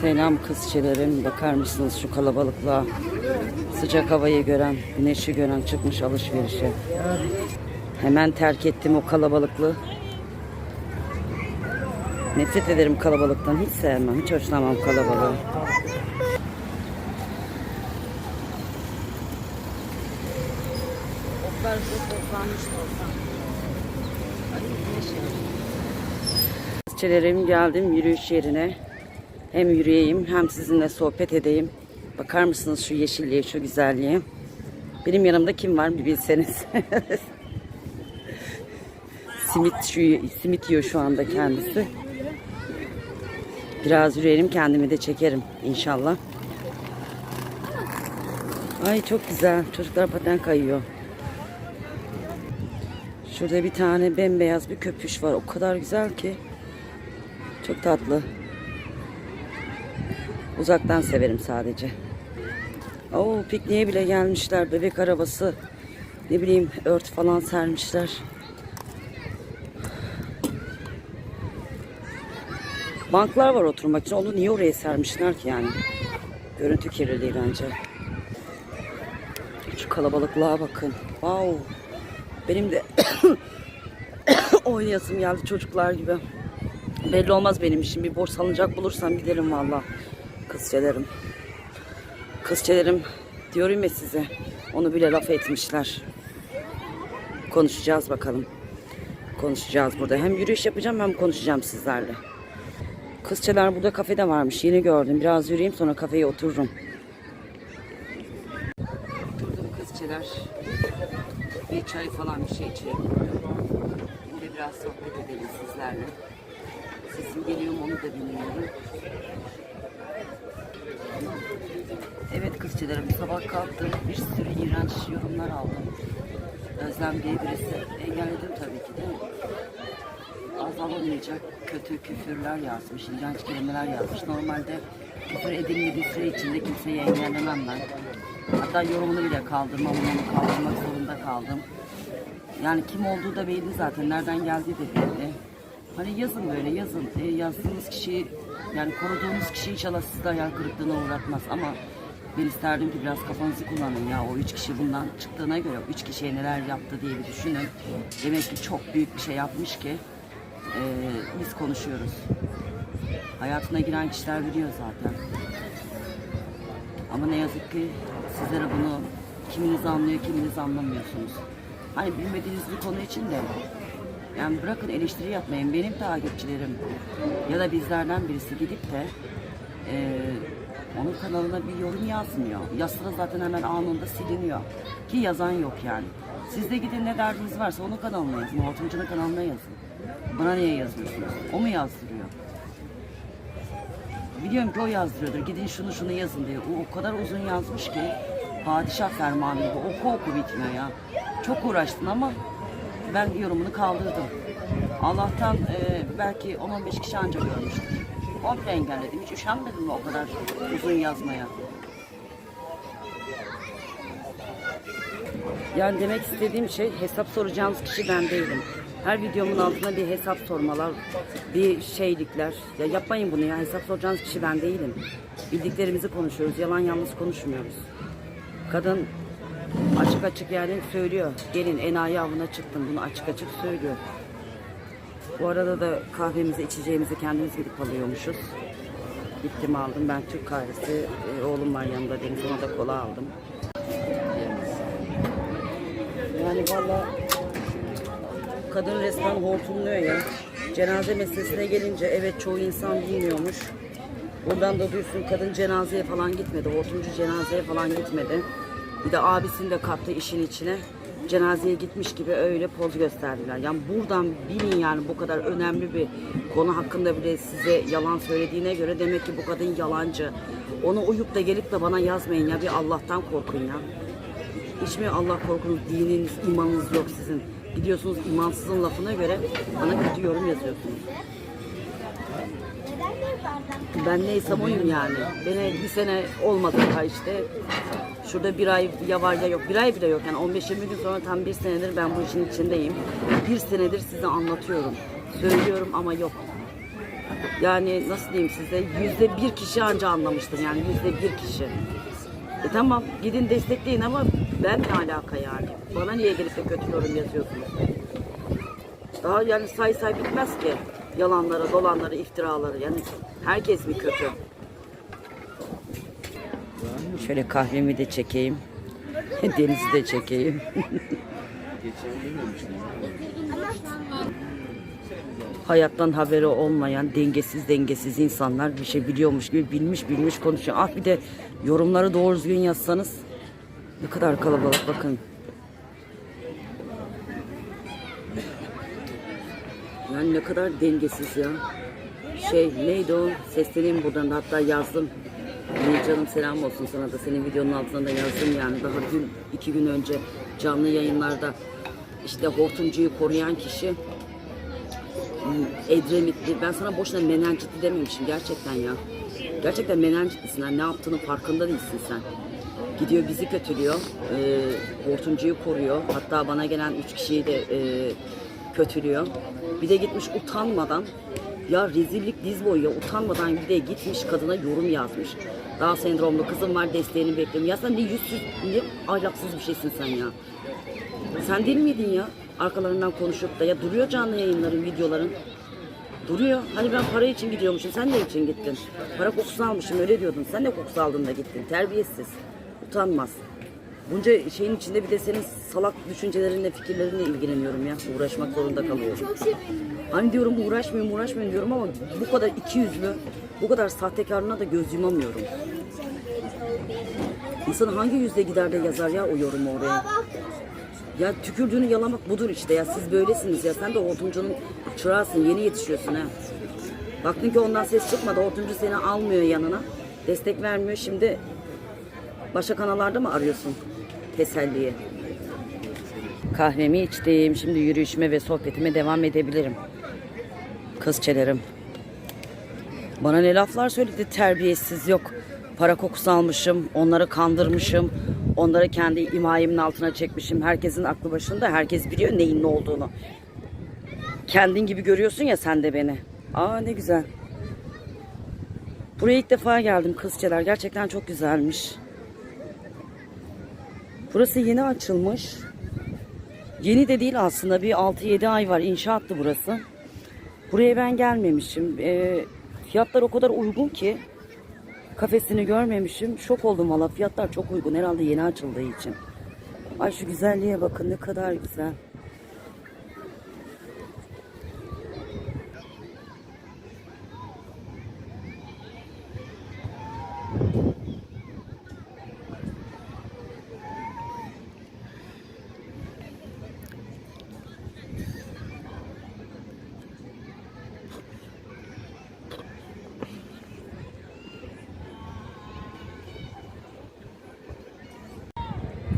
Selam kızçelerim. Bakar mısınız şu kalabalıklığa? Sıcak havayı gören, güneşi gören çıkmış alışverişe. Hemen terk ettim o kalabalıklığı. Nefret ederim kalabalıktan. Hiç sevmem. Hiç hoşlanmam kalabalığı. Otlar Kızçelerim geldim yürüyüş yerine. Hem yürüyeyim hem sizinle sohbet edeyim. Bakar mısınız şu yeşilliğe, şu güzelliğe? Benim yanımda kim var bir bilseniz. simit şu simit yiyor şu anda kendisi. Biraz yürüyelim kendimi de çekerim inşallah. Ay çok güzel. Çocuklar paten kayıyor. Şurada bir tane bembeyaz bir köpüş var. O kadar güzel ki. Çok tatlı. Uzaktan severim sadece. Oo pikniğe bile gelmişler. Bebek arabası. Ne bileyim ört falan sermişler. Banklar var oturmak için. Onu niye oraya sermişler ki yani? Görüntü kirliliği bence. Şu kalabalıklığa bakın. Wow. Benim de oynayasım geldi çocuklar gibi. Belli olmaz benim işim. Bir boş salıncak bulursam giderim valla. Kızçelerim. Kızçelerim diyorum ya size. Onu bile laf etmişler. Konuşacağız bakalım. Konuşacağız burada. Hem yürüyüş yapacağım hem konuşacağım sizlerle. Kızçeler burada kafede varmış. Yeni gördüm. Biraz yürüyeyim sonra kafeye otururum. Oturdum kızçeler. Bir çay falan bir şey içelim. Şimdi biraz sohbet edelim sizlerle. Sesim geliyor onu da bilmiyorum. Evet kızçelerim sabah kalktım bir sürü iğrenç yorumlar aldım. Özlem diye birisi engelledim tabii ki de. Az alınmayacak kötü küfürler yazmış, iğrenç kelimeler yazmış. Normalde küfür edilmediği süre içinde kimseyi engellemem ben. Hatta yorumunu bile kaldırmam, onu kaldırmak zorunda kaldım. Yani kim olduğu da belli zaten, nereden geldiği de belli. Hani yazın böyle yazın. E, yazdığınız kişi yani koruduğunuz kişi inşallah sizi de hayal kırıklığına uğratmaz ama ben isterdim ki biraz kafanızı kullanın ya o üç kişi bundan çıktığına göre üç kişiye neler yaptı diye bir düşünün. Demek ki çok büyük bir şey yapmış ki e, biz konuşuyoruz. Hayatına giren kişiler biliyor zaten. Ama ne yazık ki sizlere bunu kiminiz anlıyor kiminiz anlamıyorsunuz. Hani bilmediğiniz bir konu için de yani bırakın eleştiri yapmayın. Benim takipçilerim ya da bizlerden birisi gidip de e, onun kanalına bir yorum yazmıyor. Yazsa da zaten hemen anında siliniyor. Ki yazan yok yani. Siz de gidin ne derdiniz varsa onun kanalına yazın. Hortumcunun kanalına yazın. Bana niye yazıyorsunuz? O mu yazdırıyor? Biliyorum ki o yazdırıyordur. Gidin şunu şunu yazın diye. O, o kadar uzun yazmış ki padişah fermanı gibi. Oku oku bitmiyor ya. Çok uğraştın ama ben yorumunu kaldırdım. Allah'tan e, belki 10-15 kişi ancak görmüştür. Komple engelledim. Hiç üşenmedim o kadar uzun yazmaya? Yani demek istediğim şey hesap soracağınız kişi ben değilim. Her videomun altına bir hesap sormalar, bir şeylikler. Ya yapmayın bunu ya. Hesap soracağınız kişi ben değilim. Bildiklerimizi konuşuyoruz. Yalan yalnız konuşmuyoruz. Kadın açık açık yani söylüyor. Gelin enayi avına çıktım. Bunu açık açık söylüyor. Bu arada da kahvemizi içeceğimizi kendimiz gidip alıyormuşuz. Gittim aldım. Ben Türk kahvesi. e, oğlum var yanında. Deniz ona da kola aldım. Yani valla kadın resmen hortumluyor ya. Cenaze meselesine gelince evet çoğu insan bilmiyormuş. Buradan da duysun kadın cenazeye falan gitmedi. Hortumcu cenazeye falan gitmedi. Bir de abisini de kattı işin içine. Cenazeye gitmiş gibi öyle poz gösterdiler. Yani buradan bilin yani bu kadar önemli bir konu hakkında bile size yalan söylediğine göre demek ki bu kadın yalancı. Onu uyup da gelip de bana yazmayın ya bir Allah'tan korkun ya. Hiç mi Allah korkunuz, dininiz, imanınız yok sizin? Gidiyorsunuz imansızın lafına göre bana kötü yorum yazıyorsunuz. Ben neysem oyum yani. Beni bir sene olmadı daha işte. Şurada bir ay ya var ya yok. Bir ay bile yok. Yani 15-20 gün sonra tam bir senedir ben bu işin içindeyim. Bir senedir size anlatıyorum. Söylüyorum ama yok. Yani nasıl diyeyim size yüzde bir kişi anca anlamıştır yani yüzde bir kişi. E tamam gidin destekleyin ama ben ne alaka yani? Bana niye gelip de kötü yorum yazıyorsunuz? Daha yani say say bitmez ki yalanları, dolanları, iftiraları yani herkes mi kötü? Şöyle kahvemi de çekeyim. Denizi de çekeyim. Hayattan haberi olmayan dengesiz dengesiz insanlar bir şey biliyormuş gibi bilmiş bilmiş konuşuyor. Ah bir de yorumları doğru düzgün yazsanız ne kadar kalabalık bakın. Yani ne kadar dengesiz ya. Şey neydi o? Sesleneyim buradan da hatta yazdım. Ee, canım selam olsun sana da senin videonun altına da yazdım yani. Daha dün iki gün önce canlı yayınlarda işte hortumcuyu koruyan kişi hmm, Edremitli. Ben sana boşuna menenjitli dememişim gerçekten ya. Gerçekten menenjitlisin. Yani ne yaptığının farkında değilsin sen. Gidiyor bizi kötülüyor. E, hortumcuyu koruyor. Hatta bana gelen üç kişiyi de e, kötülüyor. Bir de gitmiş utanmadan ya rezillik diz boyu ya utanmadan bir de gitmiş kadına yorum yazmış. Daha sendromlu kızım var desteğini bekliyorum. Ya sen ne yüzsüz ne ahlaksız bir şeysin sen ya. Sen değil miydin ya? Arkalarından konuşup da ya duruyor canlı yayınların, videoların. Duruyor. Hani ben para için gidiyormuşum. Sen ne için gittin? Para kokusu almışım öyle diyordun. Sen ne kokusu aldın da gittin? Terbiyesiz. Utanmaz. Bunca şeyin içinde bir de senin salak düşüncelerinle, fikirlerinle ilgileniyorum ya. Uğraşmak zorunda kalıyorum. Çok sevindim. Hani diyorum uğraşmayayım, uğraşmayayım diyorum ama bu kadar iki yüzlü, bu kadar sahtekarına da göz yumamıyorum. İnsan hangi yüzle gider de yazar ya o yorumu oraya? Ya tükürdüğünü yalamak budur işte ya siz böylesiniz ya sen de hortumcunun çırağısın yeni yetişiyorsun ha. Baktın ki ondan ses çıkmadı hortumcu seni almıyor yanına destek vermiyor şimdi başka kanallarda mı arıyorsun teselliyi? Kahvemi içtim şimdi yürüyüşüme ve sohbetime devam edebilirim. Kızçelerim. Bana ne laflar söyledi terbiyesiz yok. Para kokusu almışım, onları kandırmışım. Onları kendi imayemin altına çekmişim. Herkesin aklı başında, herkes biliyor neyin ne olduğunu. Kendin gibi görüyorsun ya sen de beni. Aa ne güzel. Buraya ilk defa geldim kızçeler. Gerçekten çok güzelmiş. Burası yeni açılmış. Yeni de değil aslında bir 6-7 ay var. İnşaattı burası. Buraya ben gelmemişim. Ee, fiyatlar o kadar uygun ki kafesini görmemişim. Şok oldum valla. Fiyatlar çok uygun. Herhalde yeni açıldığı için. Ay şu güzelliğe bakın ne kadar güzel.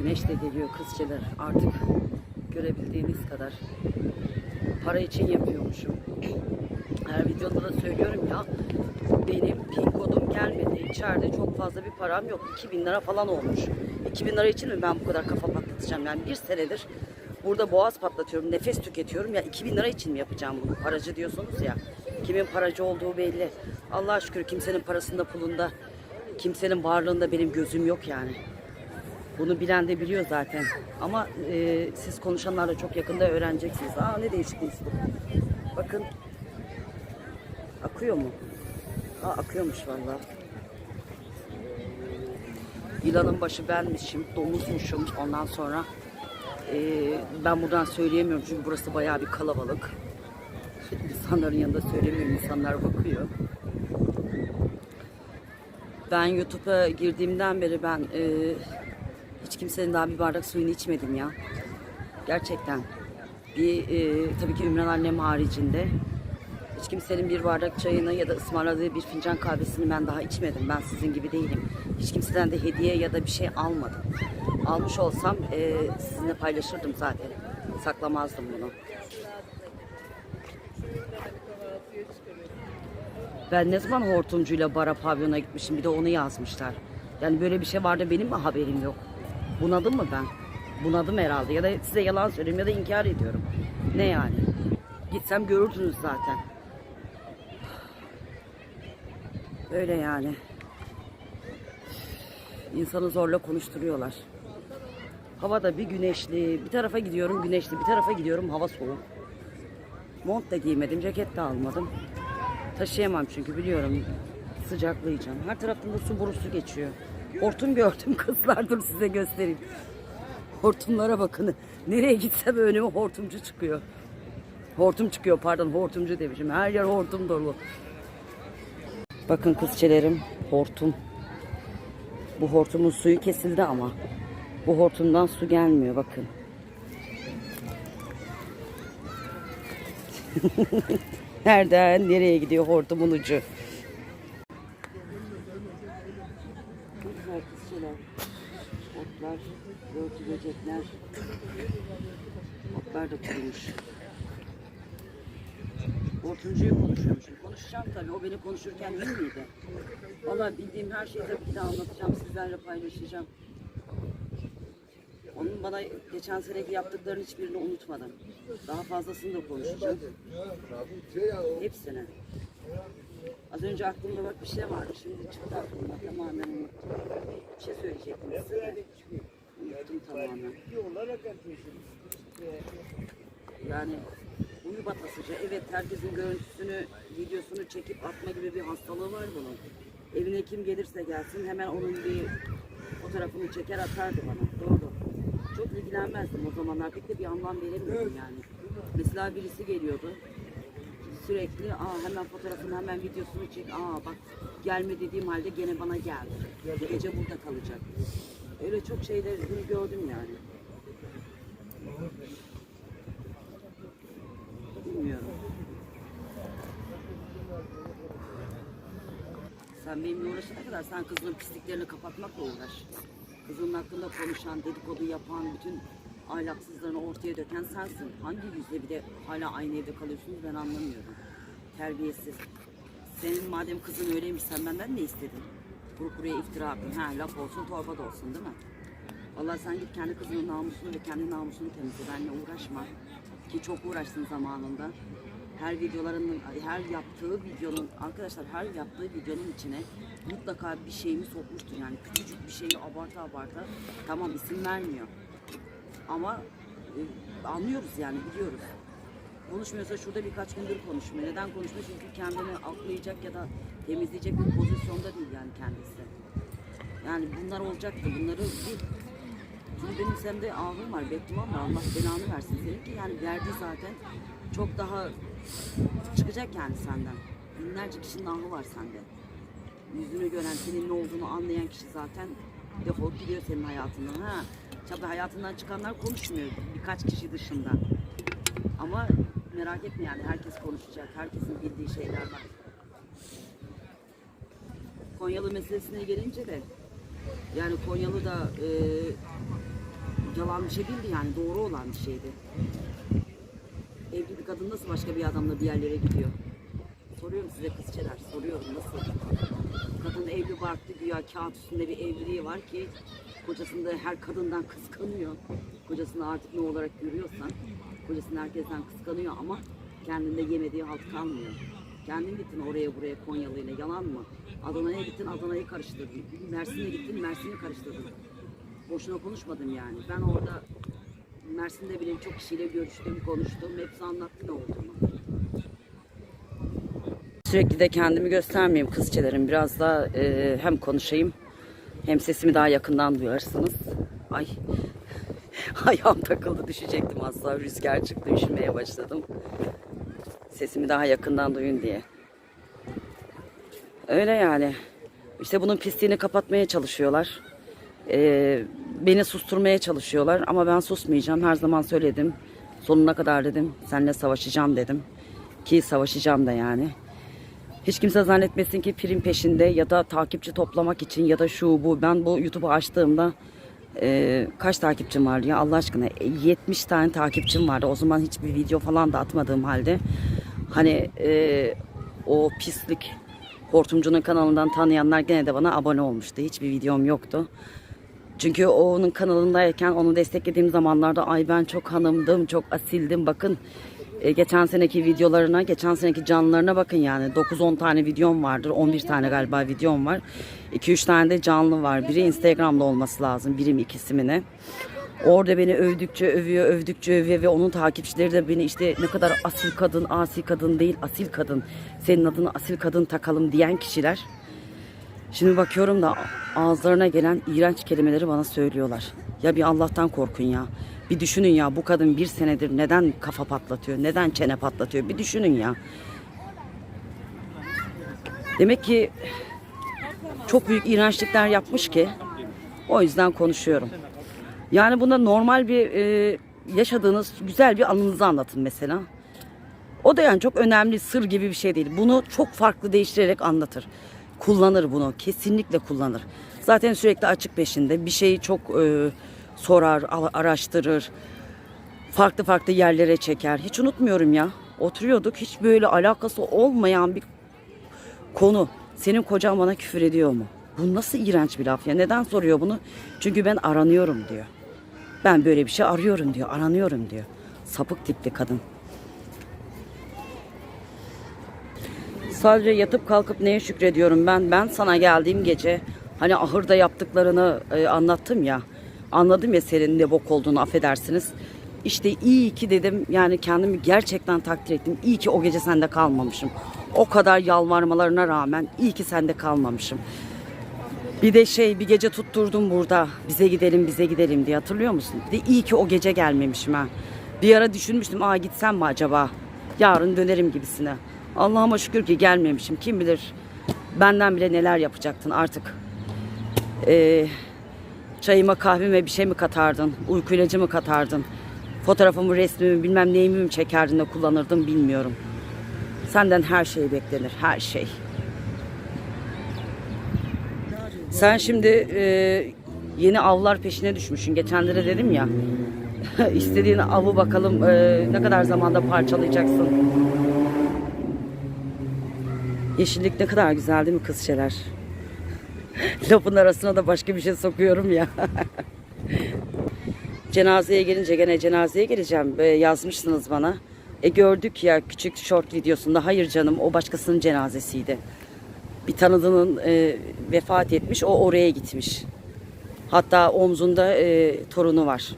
Güneş de kızçeler. Artık görebildiğiniz kadar. Para için yapıyormuşum. Her videoda da söylüyorum ya. Benim pin kodum gelmedi. İçeride çok fazla bir param yok. 2000 lira falan olmuş. 2000 lira için mi ben bu kadar kafa patlatacağım? Yani bir senedir burada boğaz patlatıyorum, nefes tüketiyorum. Ya 2000 lira için mi yapacağım bunu? Paracı diyorsunuz ya. Kimin paracı olduğu belli. Allah'a şükür kimsenin parasında pulunda, kimsenin varlığında benim gözüm yok yani. Bunu bilen de biliyor zaten. Ama e, siz konuşanlarla çok yakında öğreneceksiniz. Aa ne değişik bir. Bakın. Akıyor mu? Aa akıyormuş vallahi. Yılanın başı benmişim, domuzmuşum. Ondan sonra e, ben buradan söyleyemiyorum çünkü burası bayağı bir kalabalık. İnsanların yanında söylemiyorum, insanlar bakıyor. Ben YouTube'a girdiğimden beri ben e, hiç kimsenin daha bir bardak suyunu içmedim ya. Gerçekten. Bir e, tabii ki Ümran annem haricinde. Hiç kimsenin bir bardak çayını ya da ısmarladığı bir fincan kahvesini ben daha içmedim. Ben sizin gibi değilim. Hiç kimseden de hediye ya da bir şey almadım. Almış olsam e, sizinle paylaşırdım zaten. Saklamazdım bunu. Ben ne zaman hortumcuyla bara pavyona gitmişim bir de onu yazmışlar. Yani böyle bir şey vardı benim mi haberim yok? Bunadım mı ben? Bunadım herhalde ya da size yalan söylüyorum ya da inkar ediyorum. Ne yani? Gitsem görürdünüz zaten. Öyle yani. İnsanı zorla konuşturuyorlar. Hava da bir güneşli. Bir tarafa gidiyorum güneşli. Bir tarafa gidiyorum hava soğuk. Mont da giymedim. Ceket de almadım. Taşıyamam çünkü biliyorum. Sıcaklayacağım. Her taraftan da su borusu geçiyor. Hortum gördüm kızlar. Dur size göstereyim. Hortumlara bakın. Nereye gitsem önüme hortumcu çıkıyor. Hortum çıkıyor pardon hortumcu demişim. Her yer hortum dolu. Bakın kızçelerim hortum. Bu hortumun suyu kesildi ama. Bu hortumdan su gelmiyor bakın. Nereden nereye gidiyor hortumun ucu? Çok güzel kızçeler. Otlar, örtü böcekler. Otlar da kurumuş. Hortumcuyu konuşuyormuşum. Konuşacağım tabii. Konuşurken iyi miydi? Valla bildiğim her şeyi tabii ki de anlatacağım. Sizlerle paylaşacağım. Onun bana geçen seneki yaptıklarının hiçbirini unutmadım. Daha fazlasını da konuşacağım. Hepsini. Az önce aklımda bak bir şey vardı. Şimdi çıktı aklımda. Tamamen unuttum. Bir şey söyleyecektim size. Unuttum tamamen. Yani uyu batasıca. Evet herkesin görüntüsünü, videosunu çekip atma gibi bir hastalığı var bunun. Evine kim gelirse gelsin hemen onun bir fotoğrafını çeker atardı bana. Doğru. Çok ilgilenmezdim o zamanlar. Pek de bir anlam veremiyordum yani. Mesela birisi geliyordu. Sürekli aa hemen fotoğrafını hemen videosunu çek. Aa bak gelme dediğim halde gene bana geldi. Gece burada kalacak. Öyle çok şeyleri gördüm yani. Bilmiyorum. Sen benimle uğraşana kadar sen kızının pisliklerini kapatmakla uğraş. Kızının hakkında konuşan, dedikodu yapan, bütün ahlaksızlarını ortaya döken sensin. Hangi yüzle bir de hala aynı evde kalıyorsunuz ben anlamıyorum. Terbiyesiz. Senin madem kızın öyleymiş sen benden ne istedin? Kuru kuruya iftira attın. Ha laf olsun torba da olsun değil mi? Vallahi sen git kendi kızının namusunu ve kendi namusunu temizle. Benimle uğraşma. Ki çok uğraştın zamanında. Her videolarının, her yaptığı videonun, arkadaşlar her yaptığı videonun içine mutlaka bir şeyimi sokmuştur. Yani küçücük bir şeyi abarta abarta. Tamam isim vermiyor. Ama e, anlıyoruz yani biliyoruz. Konuşmuyorsa şurada birkaç gündür konuşmuyor. Neden konuşmuyor? Çünkü kendini aklayacak ya da temizleyecek bir pozisyonda değil yani kendisi. Yani bunlar olacaktı. Bunları bir Şimdi benim sende ağrım var, beklemem var. Allah belanı versin senin ki yani verdi zaten çok daha çıkacak yani senden. Binlerce kişinin ahı var sende. Yüzünü gören, senin ne olduğunu anlayan kişi zaten defolup gidiyor senin hayatından. Ha, tabii hayatından çıkanlar konuşmuyor birkaç kişi dışında. Ama merak etme yani herkes konuşacak. Herkesin bildiği şeyler var. Konyalı meselesine gelince de yani Konyalı da e, yalan bir şey değildi yani doğru olan bir şeydi. Kadın nasıl başka bir adamla bir yerlere gidiyor? Soruyorum size kızçeler, soruyorum nasıl? Kadın evli barklı güya kağıt üstünde bir evliliği var ki kocasını da her kadından kıskanıyor. Kocasını artık ne olarak görüyorsan kocasını herkesten kıskanıyor ama kendinde yemediği halt kalmıyor. Kendin gittin oraya buraya Konyalı ile yalan mı? Adana'ya gittin Adana'yı karıştırdın. Mersin'e gittin Mersin'i karıştırdın. Boşuna konuşmadım yani. Ben orada Mersin'de bile çok kişiyle görüştüm, konuştum. Hepsi anlattı ne olduğunu. Sürekli de kendimi göstermeyeyim kızçelerim. Biraz daha e, hem konuşayım hem sesimi daha yakından duyarsınız. Ay ayağım takıldı düşecektim asla. Rüzgar çıktı üşümeye başladım. Sesimi daha yakından duyun diye. Öyle yani. İşte bunun pisliğini kapatmaya çalışıyorlar. Ee, beni susturmaya çalışıyorlar ama ben susmayacağım. Her zaman söyledim. Sonuna kadar dedim. Seninle savaşacağım dedim. Ki savaşacağım da yani. Hiç kimse zannetmesin ki prim peşinde ya da takipçi toplamak için ya da şu bu. Ben bu YouTube'u açtığımda e, kaç takipçim vardı ya Allah aşkına E, 70 tane takipçim vardı. O zaman hiçbir video falan da atmadığım halde. Hani e, o pislik Hortumcu'nun kanalından tanıyanlar gene de bana abone olmuştu. Hiçbir videom yoktu. Çünkü o onun kanalındayken onu desteklediğim zamanlarda ay ben çok hanımdım, çok asildim. Bakın E, geçen seneki videolarına, geçen seneki canlılarına bakın yani. 9-10 tane videom vardır. 11 tane galiba videom var. 2-3 tane de canlı var. Biri Instagram'da olması lazım. Birim ikisi mi? Orada beni övdükçe övüyor, övdükçe övüyor ve onun takipçileri de beni işte ne kadar asil kadın, asi kadın değil, asil kadın. Senin adını asil kadın takalım diyen kişiler. Şimdi bakıyorum da ağızlarına gelen iğrenç kelimeleri bana söylüyorlar. Ya bir Allah'tan korkun ya. Bir düşünün ya bu kadın bir senedir neden kafa patlatıyor, neden çene patlatıyor bir düşünün ya. Demek ki çok büyük iğrençlikler yapmış ki o yüzden konuşuyorum. Yani bunda normal bir e, yaşadığınız güzel bir anınızı anlatın mesela. O da yani çok önemli sır gibi bir şey değil. Bunu çok farklı değiştirerek anlatır. Kullanır bunu. Kesinlikle kullanır. Zaten sürekli açık peşinde. Bir şeyi çok e, sorar, araştırır. Farklı farklı yerlere çeker. Hiç unutmuyorum ya. Oturuyorduk. Hiç böyle alakası olmayan bir konu. Senin kocan bana küfür ediyor mu? Bu nasıl iğrenç bir laf ya? Neden soruyor bunu? Çünkü ben aranıyorum diyor. Ben böyle bir şey arıyorum diyor. Aranıyorum diyor. Sapık tipli kadın. Sadece yatıp kalkıp neye şükrediyorum ben? Ben sana geldiğim gece hani ahırda yaptıklarını e, anlattım ya. Anladım ya senin ne bok olduğunu affedersiniz. İşte iyi ki dedim yani kendimi gerçekten takdir ettim. İyi ki o gece sende kalmamışım. O kadar yalvarmalarına rağmen iyi ki sende kalmamışım. Bir de şey bir gece tutturdum burada. Bize gidelim bize gidelim diye hatırlıyor musun? Bir de iyi ki o gece gelmemişim ha. Bir ara düşünmüştüm aa gitsem mi acaba? Yarın dönerim gibisine. Allah'ıma şükür ki gelmemişim. Kim bilir benden bile neler yapacaktın artık. Ee, çayıma kahveme bir şey mi katardın? Uyku ilacı mı katardın? Fotoğrafımı resmimi bilmem neyimi mi çekerdin de kullanırdım bilmiyorum. Senden her şey beklenir her şey. Sen şimdi e, yeni avlar peşine düşmüşsün. Geçenlere dedim ya. istediğin avı bakalım e, ne kadar zamanda parçalayacaksın. Yeşillik ne kadar güzel değil mi kızçeler? Lafın arasına da başka bir şey sokuyorum ya. cenazeye gelince gene cenazeye geleceğim. E, yazmışsınız bana. E gördük ya küçük short videosunda. Hayır canım o başkasının cenazesiydi bir tanıdığının e, vefat etmiş. O oraya gitmiş. Hatta omzunda e, torunu var.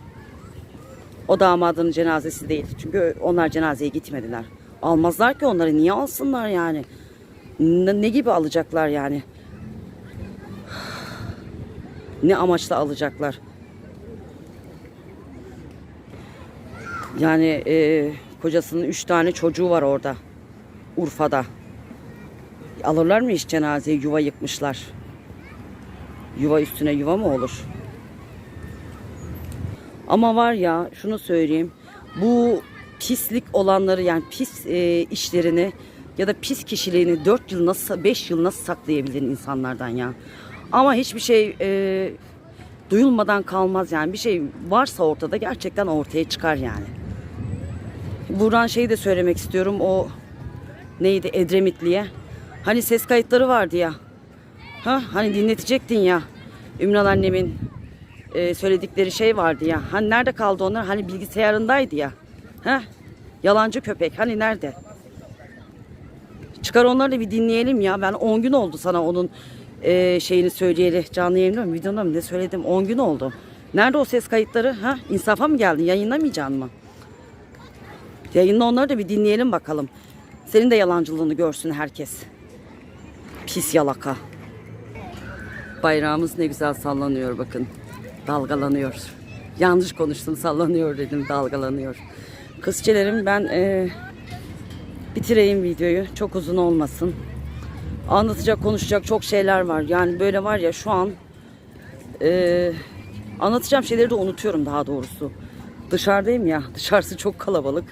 O damadın cenazesi değil. Çünkü onlar cenazeye gitmediler. Almazlar ki onları. Niye alsınlar yani? Ne, gibi alacaklar yani? Ne amaçla alacaklar? Yani e, kocasının üç tane çocuğu var orada. Urfa'da. Alırlar mı hiç cenazeyi? Yuva yıkmışlar. Yuva üstüne yuva mı olur? Ama var ya şunu söyleyeyim. Bu pislik olanları yani pis e, işlerini ya da pis kişiliğini 4 yıl nasıl 5 yıl nasıl saklayabilir insanlardan ya? Ama hiçbir şey e, duyulmadan kalmaz yani. Bir şey varsa ortada gerçekten ortaya çıkar yani. Buradan şeyi de söylemek istiyorum. O neydi Edremitli'ye. Hani ses kayıtları vardı ya. Ha hani dinletecektin ya. Ümran annemin e, söyledikleri şey vardı ya. Hani nerede kaldı onlar? Hani bilgisayarındaydı ya. Ha? Yalancı köpek. Hani nerede? Çıkar onları da bir dinleyelim ya. Ben 10 gün oldu sana onun e, şeyini söyleyeli. Canlı yayında mı? Videoda? Ne söyledim? 10 gün oldu. Nerede o ses kayıtları? Ha? İnsafa mı geldin? Yayınlamayacaksın mı? Yayınla onları da bir dinleyelim bakalım. Senin de yalancılığını görsün herkes. Pis yalaka. Bayrağımız ne güzel sallanıyor bakın. Dalgalanıyor. Yanlış konuştum sallanıyor dedim dalgalanıyor. Kızçelerim ben e, bitireyim videoyu. Çok uzun olmasın. Anlatacak konuşacak çok şeyler var. Yani böyle var ya şu an e, anlatacağım şeyleri de unutuyorum daha doğrusu. Dışarıdayım ya. Dışarısı çok kalabalık.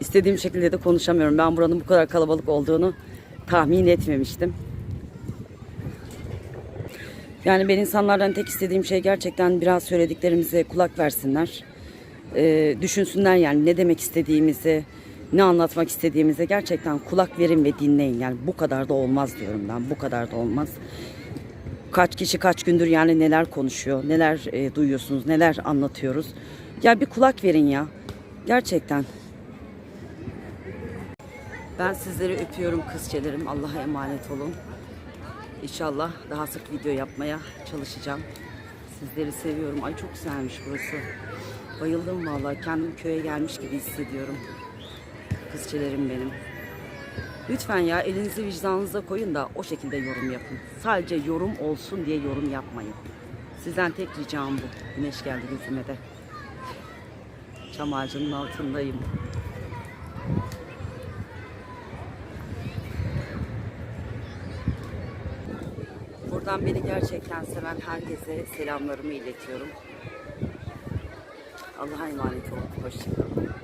İstediğim şekilde de konuşamıyorum. Ben buranın bu kadar kalabalık olduğunu tahmin etmemiştim. Yani ben insanlardan tek istediğim şey gerçekten biraz söylediklerimize kulak versinler. Ee, düşünsünler yani ne demek istediğimizi, ne anlatmak istediğimize gerçekten kulak verin ve dinleyin. Yani bu kadar da olmaz diyorum ben. Bu kadar da olmaz. Kaç kişi kaç gündür yani neler konuşuyor, neler e, duyuyorsunuz, neler anlatıyoruz. Ya bir kulak verin ya. Gerçekten. Ben sizleri öpüyorum kızçelerim. Allah'a emanet olun. İnşallah daha sık video yapmaya çalışacağım. Sizleri seviyorum. Ay çok güzelmiş burası. Bayıldım vallahi. Kendim köye gelmiş gibi hissediyorum. Kızçelerim benim. Lütfen ya elinizi vicdanınıza koyun da o şekilde yorum yapın. Sadece yorum olsun diye yorum yapmayın. Sizden tek ricam bu. Güneş geldi yüzüme de. Çam ağacının altındayım. Buradan beni gerçekten seven herkese selamlarımı iletiyorum. Allah'a emanet olun. Hoşçakalın.